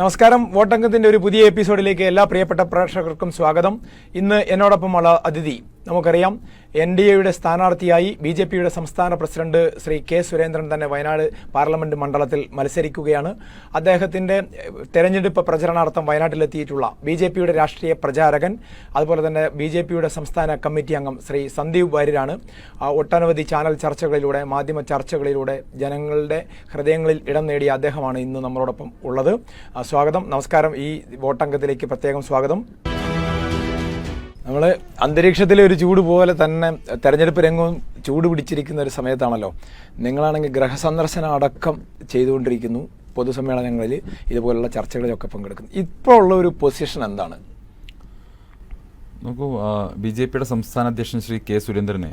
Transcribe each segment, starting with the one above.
നമസ്കാരം. വോട്ടംഗത്തിന്റെ ഒരു പുതിയ എപ്പിസോഡിലേക്ക് എല്ലാ പ്രിയപ്പെട്ട പ്രേക്ഷകർക്കും സ്വാഗതം. ഇന്ന് എന്നോടൊപ്പമുള്ള അതിഥി നമുക്കറിയാം എൻ ഡി എയുടെ സ്ഥാനാർത്ഥിയായി ബി ജെ പിയുടെ സംസ്ഥാന പ്രസിഡന്റ് ശ്രീ കെ സുരേന്ദ്രൻ തന്നെ വയനാട് പാർലമെന്റ് മണ്ഡലത്തിൽ മത്സരിക്കുകയാണ്. അദ്ദേഹത്തിന്റെ തെരഞ്ഞെടുപ്പ് പ്രചരണാർത്ഥം വയനാട്ടിലെത്തിയിട്ടുള്ള ബി ജെ പിയുടെ രാഷ്ട്രീയ പ്രചാരകൻ അതുപോലെ തന്നെ ബി ജെ പിയുടെ സംസ്ഥാന കമ്മിറ്റി അംഗം ശ്രീ സന്ദീപ് വാര്യരാണ്. ഒട്ടനവധി ചാനൽ ചർച്ചകളിലൂടെ മാധ്യമ ചർച്ചകളിലൂടെ ജനങ്ങളുടെ ഹൃദയങ്ങളിൽ ഇടം നേടിയ അദ്ദേഹമാണ് ഇന്ന് നമ്മളോടൊപ്പം ഉള്ളത്. സ്വാഗതം. നമസ്കാരം. ഈ വോട്ടംഗത്തിലേക്ക് പ്രത്യേകം സ്വാഗതം. നമ്മൾ അന്തരീക്ഷത്തിലെ ഒരു ചൂട് പോലെ തന്നെ തെരഞ്ഞെടുപ്പ് രംഗവും ചൂട് പിടിച്ചിരിക്കുന്ന ഒരു സമയത്താണല്ലോ. നിങ്ങളാണെങ്കിൽ ഗ്രഹസന്ദർശനം അടക്കം ചെയ്തുകൊണ്ടിരിക്കുന്നു പൊതുസമ്മേളനങ്ങളിൽ ഇതുപോലുള്ള ചർച്ചകളിലൊക്കെ പങ്കെടുക്കുന്നു. ഇപ്പോൾ ഉള്ള ഒരു പൊസിഷൻ എന്താണ്? നോക്കൂ ബി ജെ പിയുടെ സംസ്ഥാന അധ്യക്ഷൻ ശ്രീ കെ സുരേന്ദ്രനെ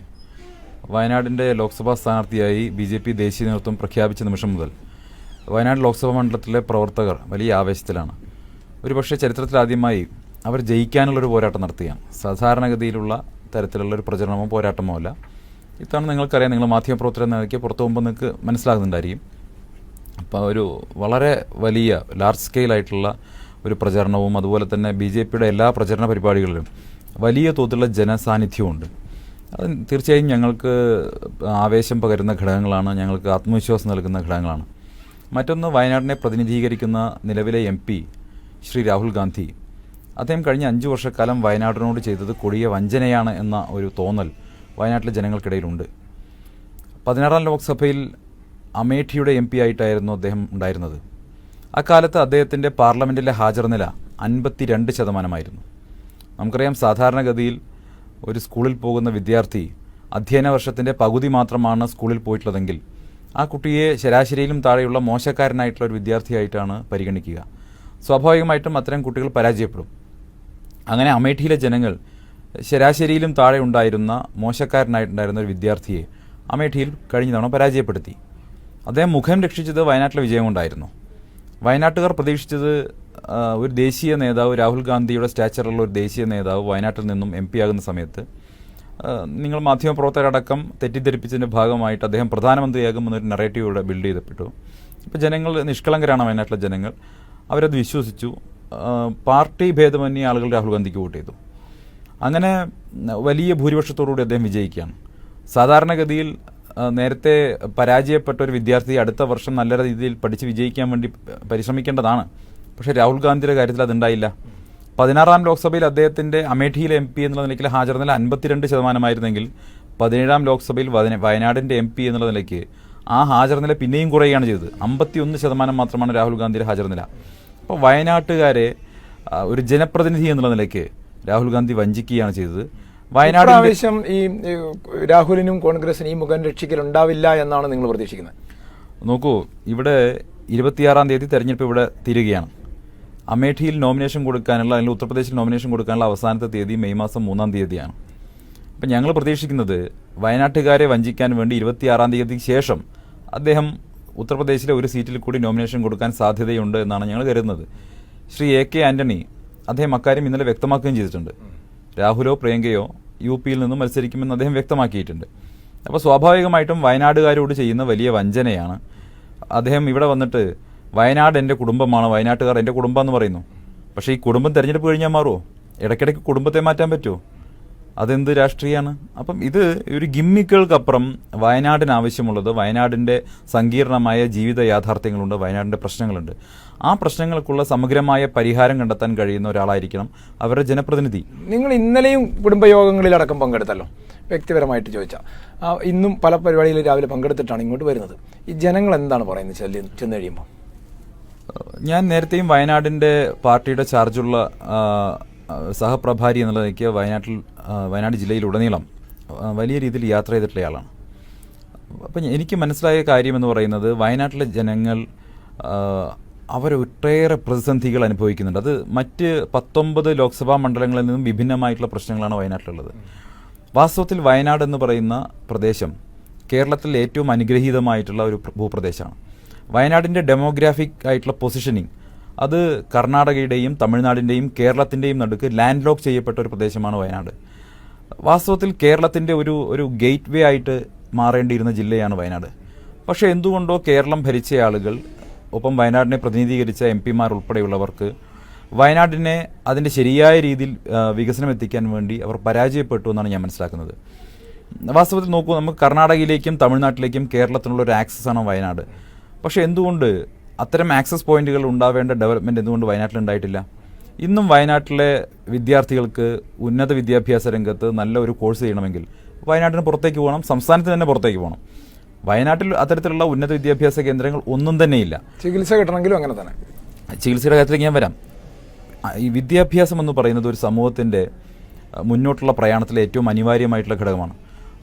വയനാടിന്റെ ലോക്സഭാ സ്ഥാനാർത്ഥിയായി ബി ജെ പി ദേശീയ നേതൃത്വം പ്രഖ്യാപിച്ച നിമിഷം മുതൽ വയനാട് ലോക്സഭാ മണ്ഡലത്തിലെ പ്രവർത്തകർ വലിയ ആവേശത്തിലാണ്. ഒരുപക്ഷെ ചരിത്രത്തിലാദ്യമായി അവർ ജയിക്കാനുള്ളൊരു പോരാട്ടം നടത്തുകയാണ്. സാധാരണഗതിയിലുള്ള തരത്തിലുള്ള ഒരു പ്രചരണമോ പോരാട്ടമോ അല്ല. ഇത്തവണ നിങ്ങൾക്കറിയാം നിങ്ങൾ മാധ്യമപ്രവർത്തകർ എന്ന നിലയ്ക്ക് പുറത്തു പോകുമ്പോൾ നിങ്ങൾക്ക് മനസ്സിലാകുന്നുണ്ടായിരിക്കും. അപ്പോൾ ഒരു വളരെ വലിയ ലാർജ് സ്കെയിലായിട്ടുള്ള ഒരു പ്രചരണവും അതുപോലെ തന്നെ ബി ജെ പിയുടെ എല്ലാ പ്രചരണ പരിപാടികളിലും വലിയ തോതിലുള്ള ജനസാന്നിധ്യമുണ്ട് അത് തീർച്ചയായും ഞങ്ങൾക്ക് ആവേശം പകരുന്ന ഘടകങ്ങളാണ് ഞങ്ങൾക്ക് ആത്മവിശ്വാസം നൽകുന്ന ഘടകങ്ങളാണ്. മറ്റൊന്ന് വയനാടിനെ പ്രതിനിധീകരിക്കുന്ന നിലവിലെ എം ശ്രീ രാഹുൽ ഗാന്ധി. അദ്ദേഹം കഴിഞ്ഞ അഞ്ചു വർഷക്കാലം വയനാടിനോട് ചെയ്തത് കൊടിയ വഞ്ചനയാണ് എന്ന ഒരു തോന്നൽ വയനാട്ടിലെ ജനങ്ങൾക്കിടയിലുണ്ട്. പതിനാറാം ലോക്സഭയിൽ അമേഠിയുടെ എം പി ആയിട്ടായിരുന്നു അദ്ദേഹം ഉണ്ടായിരുന്നത്. അക്കാലത്ത് അദ്ദേഹത്തിന്റെ പാർലമെന്റിലെ ഹാജർ നില അൻപത്തിരണ്ട് ശതമാനമായിരുന്നു. നമുക്കറിയാം സാധാരണഗതിയിൽ ഒരു സ്കൂളിൽ പോകുന്ന വിദ്യാർത്ഥി അധ്യയന വർഷത്തിന്റെ പകുതി മാത്രമാണ് സ്കൂളിൽ പോയിട്ടുള്ളതെങ്കിൽ ആ കുട്ടിയെ ശരാശരിയിലും താഴെയുള്ള മോശക്കാരനായിട്ടുള്ള ഒരു വിദ്യാർത്ഥിയായിട്ടാണ് പരിഗണിക്കുക. സ്വാഭാവികമായിട്ടും അത്തരം കുട്ടികൾ പരാജയപ്പെടും. അങ്ങനെ അമേഠിയിലെ ജനങ്ങൾ ശരാശരിയിലും താഴെ ഉണ്ടായിരുന്ന മോശക്കാരനായിട്ടുണ്ടായിരുന്ന ഒരു വിദ്യാർത്ഥിയെ അമേഠിയിൽ കഴിഞ്ഞ തവണ പരാജയപ്പെടുത്തി. അദ്ദേഹം മുഖം രക്ഷിച്ചത് വയനാട്ടിലെ വിജയം കൊണ്ടായിരുന്നു. വയനാട്ടുകാർ പ്രതീക്ഷിച്ചത് ഒരു ദേശീയ നേതാവ് രാഹുൽ ഗാന്ധിയുടെ സ്റ്റാച്ചറുള്ള ഒരു ദേശീയ നേതാവ് വയനാട്ടിൽ നിന്നും എം പി ആകുന്ന സമയത്ത് നിങ്ങൾ മാധ്യമപ്രവർത്തകരടക്കം തെറ്റിദ്ധരിപ്പിച്ചതിന്റെ ഭാഗമായിട്ട് അദ്ദേഹം പ്രധാനമന്ത്രിയാകുമെന്നൊരു നെറേറ്റീവ് ഇവിടെ ബിൽഡ് ചെയ്തപ്പെട്ടു. ഇപ്പോൾ ജനങ്ങൾ നിഷ്കളങ്കരാണ് വയനാട്ടിലെ ജനങ്ങൾ. അവരത് വിശ്വസിച്ചു. പാർട്ടി ഭേദമന്യേ ആളുകൾ രാഹുൽ ഗാന്ധിക്ക് വോട്ട് ചെയ്തു. അങ്ങനെ വലിയ ഭൂരിപക്ഷത്തോടുകൂടി അദ്ദേഹം വിജയിക്കുകയാണ്. സാധാരണഗതിയിൽ നേരത്തെ പരാജയപ്പെട്ട ഒരു വിദ്യാർത്ഥി അടുത്ത വർഷം നല്ല രീതിയിൽ പഠിച്ച് വിജയിക്കാൻ വേണ്ടി പരിശ്രമിക്കേണ്ടതാണ്. പക്ഷേ രാഹുൽ ഗാന്ധിയുടെ കാര്യത്തിൽ അതുണ്ടായില്ല. പതിനാറാം ലോക്സഭയിൽ അദ്ദേഹത്തിന്റെ അമേഠിയിലെ എം പി എന്നുള്ള നിലയ്ക്ക് ഹാജർ നില അൻപത്തിരണ്ട് ശതമാനമായിരുന്നെങ്കിൽ പതിനേഴാം ലോക്സഭയിൽ വയനാടിന്റെ എം പി എന്നുള്ള നിലയ്ക്ക് ആ ഹാജർ നില പിന്നെയും കുറയുകയാണ് ചെയ്തത്. അമ്പത്തിയൊന്ന് ശതമാനം മാത്രമാണ് രാഹുൽ ഗാന്ധിയുടെ ഹാജർ നില അപ്പോൾ വയനാട്ടുകാരെ ഒരു ജനപ്രതിനിധി എന്നുള്ള നിലയ്ക്ക് രാഹുൽ ഗാന്ധി വഞ്ചിക്കുകയാണ് ചെയ്തത്. വയനാട് ആവശ്യം ഈ ഈ രാഹുലിനും കോൺഗ്രസിനും ഈ മുഖം രക്ഷിക്കൽ ഉണ്ടാവില്ല എന്നാണ് നിങ്ങൾ പ്രതീക്ഷിക്കുന്നത്? നോക്കൂ ഇവിടെ ഇരുപത്തിയാറാം തീയതി തെരഞ്ഞെടുപ്പ് ഇവിടെ തീരുകയാണ്. അമേഠിയിൽ നോമിനേഷൻ കൊടുക്കാനുള്ള അല്ലെങ്കിൽ ഉത്തർപ്രദേശിൽ നോമിനേഷൻ കൊടുക്കാനുള്ള അവസാനത്തെ തീയതി മെയ് മാസം മൂന്നാം തീയതിയാണ്. അപ്പം ഞങ്ങൾ പ്രതീക്ഷിക്കുന്നത് വയനാട്ടുകാരെ വഞ്ചിക്കാൻ വേണ്ടി ഇരുപത്തിയാറാം തീയതിക്ക് ശേഷം അദ്ദേഹം ഉത്തർപ്രദേശിലെ ഒരു സീറ്റിൽ കൂടി നോമിനേഷൻ കൊടുക്കാൻ സാധ്യതയുണ്ട് എന്നാണ് ഞങ്ങൾ കരുതുന്നത്. ശ്രീ എ കെ ആന്റണി അദ്ദേഹം അക്കാര്യം ഇന്നലെ വ്യക്തമാക്കുകയും ചെയ്തിട്ടുണ്ട്. രാഹുലോ പ്രിയങ്കയോ യു പിയിൽ നിന്നും മത്സരിക്കുമെന്ന് അദ്ദേഹം വ്യക്തമാക്കിയിട്ടുണ്ട്. അപ്പോൾ സ്വാഭാവികമായിട്ടും വയനാടുകാരോട് ചെയ്യുന്ന വലിയ വഞ്ചനയാണ്. അദ്ദേഹം ഇവിടെ വന്നിട്ട് വയനാട് എന്റെ കുടുംബമാണ് വയനാട്ടുകാർ എന്റെ കുടുംബം എന്ന് പറയുന്നു. പക്ഷേ ഈ കുടുംബം തിരഞ്ഞെടുപ്പ് കഴിഞ്ഞാൽ മാറുമോ ഇടയ്ക്കിടയ്ക്ക് കുടുംബത്തെ മാറ്റാൻ പറ്റുമോ അതെന്ത് രാഷ്ട്രീയമാണ് അപ്പം ഇത് ഒരു ഗിമ്മിക്കുകൾക്കപ്പുറം വയനാടിന് ആവശ്യമുള്ളത് വയനാടിന്റെ സങ്കീർണമായ ജീവിത യാഥാർത്ഥ്യങ്ങളുണ്ട് വയനാടിന്റെ പ്രശ്നങ്ങളുണ്ട്. ആ പ്രശ്നങ്ങൾക്കുള്ള സമഗ്രമായ പരിഹാരം കണ്ടെത്താൻ കഴിയുന്ന ഒരാളായിരിക്കണം അവരുടെ ജനപ്രതിനിധി. നിങ്ങൾ ഇന്നലെയും കുടുംബയോഗങ്ങളിലടക്കം പങ്കെടുത്തല്ലോ? വ്യക്തിപരമായിട്ട് ചോദിച്ചാൽ ഇന്നും പല പരിപാടികളിൽ രാവിലെ പങ്കെടുത്തിട്ടാണ് ഇങ്ങോട്ട് വരുന്നത്. ഈ ജനങ്ങൾ എന്താണ് പറയുന്നത് ചെല്ലി ചെന്ന് കഴിയുമ്പോൾ ഞാൻ നേരത്തെയും വയനാടിന്റെ പാർട്ടിയുടെ ചാർജുള്ള സഹപ്രഭാരി എന്നുള്ള നിലയ്ക്ക് വയനാട്ടിൽ വയനാട് ജില്ലയിലുടനീളം വലിയ രീതിയിൽ യാത്ര ചെയ്തിട്ടുള്ള ആളാണ്. അപ്പം എനിക്ക് മനസ്സിലായ കാര്യമെന്ന് പറയുന്നത് വയനാട്ടിലെ ജനങ്ങൾ അവരൊട്ടേറെ പ്രതിസന്ധികൾ അനുഭവിക്കുന്നുണ്ട്. അത് മറ്റ് പത്തൊമ്പത് ലോക്സഭാ മണ്ഡലങ്ങളിൽ നിന്നും വിഭിന്നമായിട്ടുള്ള പ്രശ്നങ്ങളാണ് വയനാട്ടിലുള്ളത്. വാസ്തവത്തിൽ വയനാട് എന്ന് പറയുന്ന പ്രദേശം കേരളത്തിൽ ഏറ്റവും അനുഗ്രഹീതമായിട്ടുള്ള ഒരു ഭൂപ്രദേശമാണ്. വയനാടിന്റെ ഡെമോഗ്രാഫിക് ആയിട്ടുള്ള പൊസിഷനിങ് അത് കർണാടകയുടെയും തമിഴ്നാടിന്റെയും കേരളത്തിന്റെയും നടുക്ക് ലാൻഡ് ലോക്ക് ചെയ്യപ്പെട്ട ഒരു പ്രദേശമാണ് വയനാട്. വാസ്തവത്തിൽ കേരളത്തിന്റെ ഒരു ഒരു ഗേറ്റ് വേ ആയിട്ട് മാറേണ്ടിയിരുന്ന ജില്ലയാണ് വയനാട്. പക്ഷേ എന്തുകൊണ്ടോ കേരളം ഭരിച്ച ആളുകൾ ഒപ്പം വയനാടിനെ പ്രതിനിധീകരിച്ച എം പിമാർ ഉൾപ്പെടെയുള്ളവർക്ക് വയനാടിനെ അതിന്റെ ശരിയായ രീതിയിൽ വികസനം എത്തിക്കാൻ വേണ്ടി അവർ പരാജയപ്പെട്ടു എന്നാണ് ഞാൻ മനസ്സിലാക്കുന്നത്. വാസ്തവത്തിൽ നോക്കൂ നമുക്ക് കർണാടകയിലേക്കും തമിഴ്നാട്ടിലേക്കും കേരളത്തിനുള്ള ഒരു ആക്സസ് ആണ് വയനാട്. പക്ഷേ എന്തുകൊണ്ട് അത്തരം ആക്സസ് പോയിന്റുകൾ ഉണ്ടാവേണ്ട ഡെവലപ്മെന്റ് എന്തുകൊണ്ട് വയനാട്ടിൽ ഉണ്ടായിട്ടില്ല? ഇന്നും വയനാട്ടിലെ വിദ്യാർത്ഥികൾക്ക് ഉന്നത വിദ്യാഭ്യാസ രംഗത്ത് നല്ല ഒരു കോഴ്സ് ചെയ്യണമെങ്കിൽ വയനാട്ടിന് പുറത്തേക്ക് പോകണം സംസ്ഥാനത്തിന് തന്നെ പുറത്തേക്ക് പോകണം. വയനാട്ടിൽ അത്തരത്തിലുള്ള ഉന്നത വിദ്യാഭ്യാസ കേന്ദ്രങ്ങൾ ഒന്നും തന്നെയില്ല ചികിത്സ കിട്ടണമെങ്കിലും അങ്ങനെ തന്നെ. ചികിത്സയുടെ കാര്യത്തിലേക്ക് ഞാൻ വരാം. ഈ വിദ്യാഭ്യാസം എന്ന് പറയുന്നത് ഒരു സമൂഹത്തിന്റെ മുന്നോട്ടുള്ള പ്രയാണത്തിലെ ഏറ്റവും അനിവാര്യമായിട്ടുള്ള ഘടകമാണ്.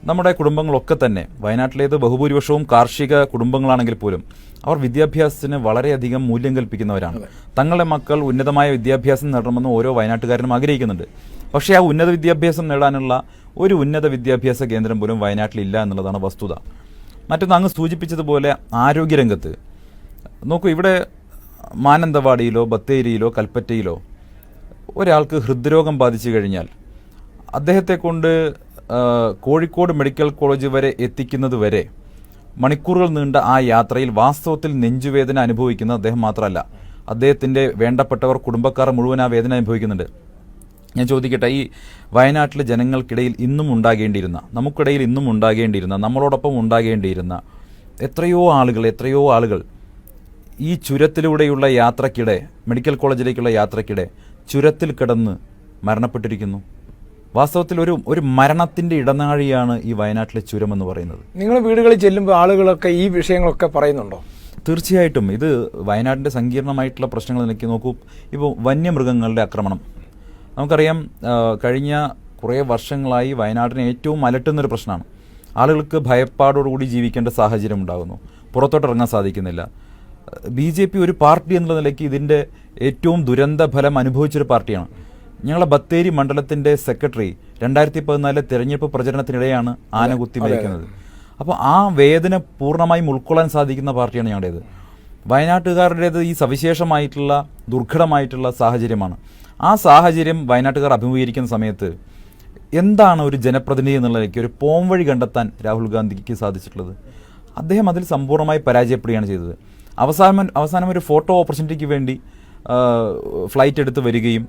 നമ്മുടെ കുടുംബങ്ങളൊക്കെ തന്നെ വയനാട്ടിലേത് ബഹുഭൂരിപക്ഷവും കാർഷിക കുടുംബങ്ങളാണെങ്കിൽ പോലും അവർ വിദ്യാഭ്യാസത്തിന് വളരെയധികം മൂല്യം കൽപ്പിക്കുന്നവരാണ്. തങ്ങളുടെ മക്കൾ ഉന്നതമായ വിദ്യാഭ്യാസം നേടണമെന്ന് ഓരോ വയനാട്ടുകാരനും ആഗ്രഹിക്കുന്നുണ്ട്. പക്ഷേ ആ ഉന്നത വിദ്യാഭ്യാസം നേടാനുള്ള ഒരു ഉന്നത വിദ്യാഭ്യാസ കേന്ദ്രം പോലും വയനാട്ടിലില്ല എന്നുള്ളതാണ് വസ്തുത. മറ്റൊന്ന് അങ്ങ് സൂചിപ്പിച്ചതുപോലെ ആരോഗ്യരംഗത്ത്. നോക്കൂ ഇവിടെ മാനന്തവാടിയിലോ ബത്തേരിയിലോ കൽപ്പറ്റയിലോ ഒരാൾക്ക് ഹൃദ്രോഗം ബാധിച്ചു കഴിഞ്ഞാൽ അദ്ദേഹത്തെ കൊണ്ട് കോഴിക്കോട് മെഡിക്കൽ കോളേജ് വരെ എത്തിക്കുന്നത് വരെ മണിക്കൂറുകൾ നീണ്ട ആ യാത്രയിൽ വാസ്തവത്തിൽ നെഞ്ചുവേദന അനുഭവിക്കുന്ന അദ്ദേഹം മാത്രമല്ല അദ്ദേഹത്തിന്റെ വേണ്ടപ്പെട്ടവർ കുടുംബക്കാർ മുഴുവൻ ആ വേദന അനുഭവിക്കുന്നുണ്ട്. ഞാൻ ചോദിക്കട്ടെ ഈ വയനാട്ടിലെ ജനങ്ങൾക്കിടയിൽ ഇന്നും ഉണ്ടാകേണ്ടിയിരുന്ന നമുക്കിടയിൽ ഇന്നും ഉണ്ടാകേണ്ടിയിരുന്ന നമ്മളോടൊപ്പം ഉണ്ടാകേണ്ടിയിരുന്ന എത്രയോ ആളുകൾ എത്രയോ ആളുകൾ ഈ ചുരത്തിലൂടെയുള്ള യാത്രക്കിടെ മെഡിക്കൽ കോളേജിലേക്കുള്ള യാത്രക്കിടെ ചുരത്തിൽ കിടന്ന് മരണപ്പെട്ടിരിക്കുന്നു. വാസ്തവത്തിൽ ഒരു ഒരു മരണത്തിന്റെ ഇടനാഴിയാണ് ഈ വയനാട്ടിലെ ചുരം എന്ന് പറയുന്നത്. നിങ്ങൾ വീടുകളിൽ ചെല്ലുമ്പോൾ ആളുകളൊക്കെ ഈ വിഷയങ്ങളൊക്കെ പറയുന്നുണ്ടോ? തീർച്ചയായിട്ടും. ഇത് വയനാടിന്റെ സങ്കീർണമായിട്ടുള്ള പ്രശ്നങ്ങൾ എനിക്ക് നോക്കൂ. ഇപ്പോൾ വന്യമൃഗങ്ങളുടെ ആക്രമണം. നമുക്കറിയാം കഴിഞ്ഞ കുറേ വർഷങ്ങളായി വയനാടിനെ ഏറ്റവും അലട്ടുന്നൊരു പ്രശ്നമാണ്. ആളുകൾക്ക് ഭയപ്പാടോടുകൂടി ജീവിക്കേണ്ട സാഹചര്യം ഉണ്ടാകുന്നു. പുറത്തോട്ട് ഇറങ്ങാൻ സാധിക്കുന്നില്ല. ബി ജെ പി ഒരു പാർട്ടി എന്നുള്ള നിലയ്ക്ക് ഇതിന്റെ ഏറ്റവും ദുരന്ത ഫലം അനുഭവിച്ചൊരു പാർട്ടിയാണ്. ഞങ്ങളെ ബത്തേരി മണ്ഡലത്തിന്റെ സെക്രട്ടറി രണ്ടായിരത്തി പതിനാലിലെ തെരഞ്ഞെടുപ്പ് പ്രചരണത്തിനിടെയാണ് ആന കുത്തി മരിക്കുന്നത്. അപ്പോൾ ആ വേദന പൂർണമായും ഉൾക്കൊള്ളാൻ സാധിക്കുന്ന പാർട്ടിയാണ് ഞങ്ങളുടേത്. വയനാട്ടുകാരുടേത് ഈ സവിശേഷമായിട്ടുള്ള ദുർഘടമായിട്ടുള്ള സാഹചര്യമാണ്. ആ സാഹചര്യം വയനാട്ടുകാർ അഭിമുഖീകരിക്കുന്ന സമയത്ത് എന്താണ് ഒരു ജനപ്രതിനിധി എന്നുള്ളതിലേക്ക് ഒരു പോംവഴി കണ്ടെത്താൻ രാഹുൽ ഗാന്ധിക്ക് സാധിച്ചിട്ടുള്ളത്? അദ്ദേഹം അതിൽ സമ്പൂർണമായി പരാജയപ്പെടുകയാണ് ചെയ്തത്. അവസാനം അവസാനം ഒരു ഫോട്ടോ ഓപ്പർച്യൂണിറ്റിക്ക് വേണ്ടി ഫ്ലൈറ്റ് എടുത്ത് വരികയും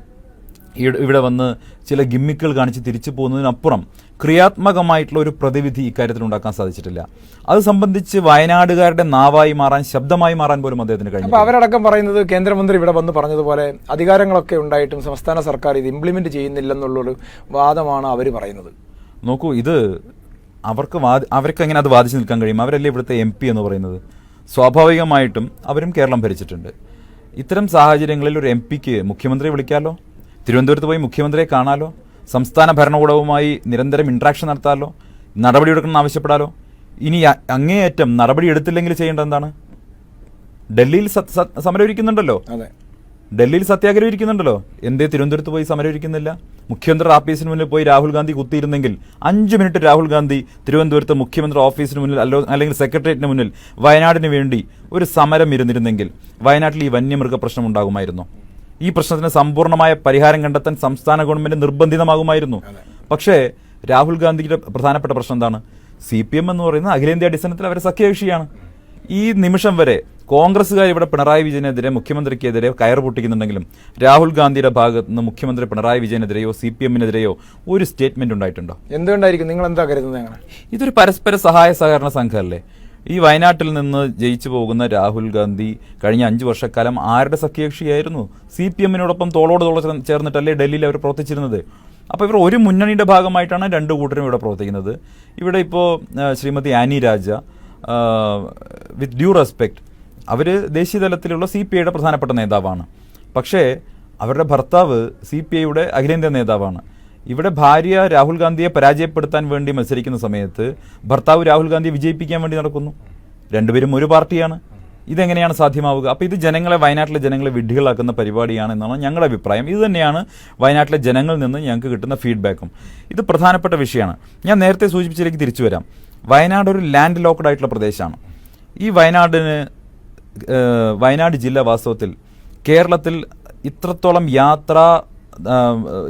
ഇവിടെ വന്ന് ചില ഗിമ്മിക്കുകൾ കാണിച്ച് തിരിച്ചു പോകുന്നതിനപ്പുറം ക്രിയാത്മകമായിട്ടുള്ള ഒരു പ്രതിവിധി ഇക്കാര്യത്തിൽ ഉണ്ടാക്കാൻ സാധിച്ചിട്ടില്ല. അത് സംബന്ധിച്ച് വയനാടുകാരുടെ നാവായി മാറാൻ ശബ്ദമായി മാറാൻ പോലും അദ്ദേഹത്തിന് കഴിഞ്ഞു കഴിഞ്ഞു അവരടക്കം പറയുന്നത് കേന്ദ്രമന്ത്രി ഇവിടെ വന്ന് പറഞ്ഞതുപോലെ അധികാരങ്ങളൊക്കെ ഉണ്ടായിട്ടും സംസ്ഥാന സർക്കാർ ഇത് ഇംപ്ലിമെന്റ് ചെയ്യുന്നില്ലെന്നുള്ളൊരു വാദമാണ് അവർ പറയുന്നത്. നോക്കൂ ഇത് അവർക്ക് വാദ അവർക്ക് എങ്ങനെ അത് വാദിച്ചു നിൽക്കാൻ കഴിയും? അവരല്ലേ ഇവിടുത്തെ എം പി എന്ന് പറയുന്നത്? സ്വാഭാവികമായിട്ടും അവരും കേരളം ഭരിച്ചിട്ടുണ്ട്. ഇത്തരം സാഹചര്യങ്ങളിൽ ഒരു എം പിക്ക് മുഖ്യമന്ത്രി വിളിക്കാമല്ലോ തിരുവനന്തപുരത്ത് പോയി മുഖ്യമന്ത്രിയെ കാണാലോ? സംസ്ഥാന ഭരണകൂടവുമായി നിരന്തരം ഇൻട്രാക്ഷൻ നടത്താലോ? നടപടിയെടുക്കണം ആവശ്യപ്പെടാലോ? ഇനി അങ്ങേയറ്റം നടപടി എടുത്തില്ലെങ്കിൽ ചെയ്യേണ്ടത് എന്താണ്? ഡൽഹിയിൽ സമരം ഇരിക്കുന്നുണ്ടല്ലോ ഡൽഹിയിൽ സത്യാഗ്രഹം ഇരിക്കുന്നുണ്ടല്ലോ? എന്തേ തിരുവനന്തപുരത്ത് പോയി സമരം ഇരിക്കുന്നില്ല? മുഖ്യമന്ത്രി ഓഫീസിന് മുന്നിൽ പോയി രാഹുൽ ഗാന്ധി കുത്തിയിരുന്നെങ്കിൽ അഞ്ച് മിനിറ്റ് രാഹുൽ ഗാന്ധി തിരുവനന്തപുരത്ത് മുഖ്യമന്ത്രി ഓഫീസിന് മുന്നിൽ അല്ലോ അല്ലെങ്കിൽ സെക്രട്ടേറിയറ്റിന് മുന്നിൽ വയനാടിന് വേണ്ടി ഒരു സമരം ഇരുന്നിരുന്നെങ്കിൽ വയനാട്ടിൽ ഈ വന്യമൃഗ പ്രശ്നം ഉണ്ടാകുമായിരുന്നു. ഈ പ്രശ്നത്തിന് സമ്പൂർണമായ പരിഹാരം കണ്ടെത്താൻ സംസ്ഥാന ഗവൺമെന്റ് നിർബന്ധിതമാകുമായിരുന്നു. പക്ഷേ രാഹുൽ ഗാന്ധിയുടെ പ്രധാനപ്പെട്ട പ്രശ്നം എന്താണ്? സി പി എം എന്ന് പറയുന്നത് അഖിലേന്ത്യാ അടിസ്ഥാനത്തിൽ അവരെ സഖ്യകക്ഷിയാണ്. ഈ നിമിഷം വരെ കോൺഗ്രസ്സുകാർ ഇവിടെ പിണറായി വിജയനെതിരെ മുഖ്യമന്ത്രിക്കെതിരെ കയർ പൊട്ടിക്കുന്നുണ്ടെങ്കിലും രാഹുൽ ഗാന്ധിയുടെ ഭാഗത്ത് നിന്ന് മുഖ്യമന്ത്രി പിണറായി വിജയനെതിരെയോ സി പി എമ്മിനെതിരെയോ ഒരു സ്റ്റേറ്റ്മെന്റ് ഉണ്ടായിട്ടുണ്ടോ? എന്തുകൊണ്ടായിരിക്കും? നിങ്ങൾ എന്താ കരുതുന്നത് ഇതൊരു പരസ്പര സഹായ സഹകരണ സംഘമല്ലേ? ഈ വയനാട്ടിൽ നിന്ന് ജയിച്ചു പോകുന്ന രാഹുൽ ഗാന്ധി കഴിഞ്ഞ അഞ്ച് വർഷക്കാലം ആരുടെ സഖ്യകക്ഷിയായിരുന്നു? സി പി എമ്മിനോടൊപ്പം തോളോട് തോള ചേർന്നിട്ടല്ലേ ഡൽഹിയിൽ അവർ പ്രവർത്തിച്ചിരുന്നത്? അപ്പോൾ ഇവർ ഒരു മുന്നണിയുടെ ഭാഗമായിട്ടാണ് രണ്ട് കൂട്ടരും ഇവിടെ പ്രവർത്തിക്കുന്നത്. ഇവിടെ ഇപ്പോൾ Shrimati Annie Raja with due respect അവർ ദേശീയ തലത്തിലുള്ള സി പി ഐയുടെ പ്രധാനപ്പെട്ട നേതാവാണ്. പക്ഷേ അവരുടെ ഭർത്താവ് സി പി ഐയുടെ അഖിലേന്ത്യാ നേതാവാണ്. ഇവിടെ ഭാര്യ രാഹുൽ ഗാന്ധിയെ പരാജയപ്പെടുത്താൻ വേണ്ടി മത്സരിക്കുന്ന സമയത്ത് ഭർത്താവ് രാഹുൽ ഗാന്ധിയെ വിജയിപ്പിക്കാൻ വേണ്ടി നടക്കുന്നു. രണ്ടുപേരും ഒരു പാർട്ടിയാണ്. ഇതെങ്ങനെയാണ് സാധ്യമാവുക? അപ്പോൾ ഇത് ജനങ്ങളെ വയനാട്ടിലെ ജനങ്ങളെ വിഡ്ഢികളാക്കുന്ന പരിപാടിയാണ് എന്നാണ് ഞങ്ങളുടെ അഭിപ്രായം. ഇത് തന്നെയാണ് വയനാട്ടിലെ ജനങ്ങളിൽ നിന്ന് ഞങ്ങൾക്ക് കിട്ടുന്ന ഫീഡ്ബാക്കും. ഇത് പ്രധാനപ്പെട്ട വിഷയമാണ്. ഞാൻ നേരത്തെ സൂചിപ്പിച്ചതിലേക്ക് തിരിച്ചു വരാം. വയനാട് ഒരു ലാൻഡ് ലോക്ക്ഡ് ആയിട്ടുള്ള പ്രദേശമാണ്. ഈ വയനാടിന് വയനാട് ജില്ല വാസ്തവത്തിൽ കേരളത്തിൽ ഇത്രത്തോളം യാത്ര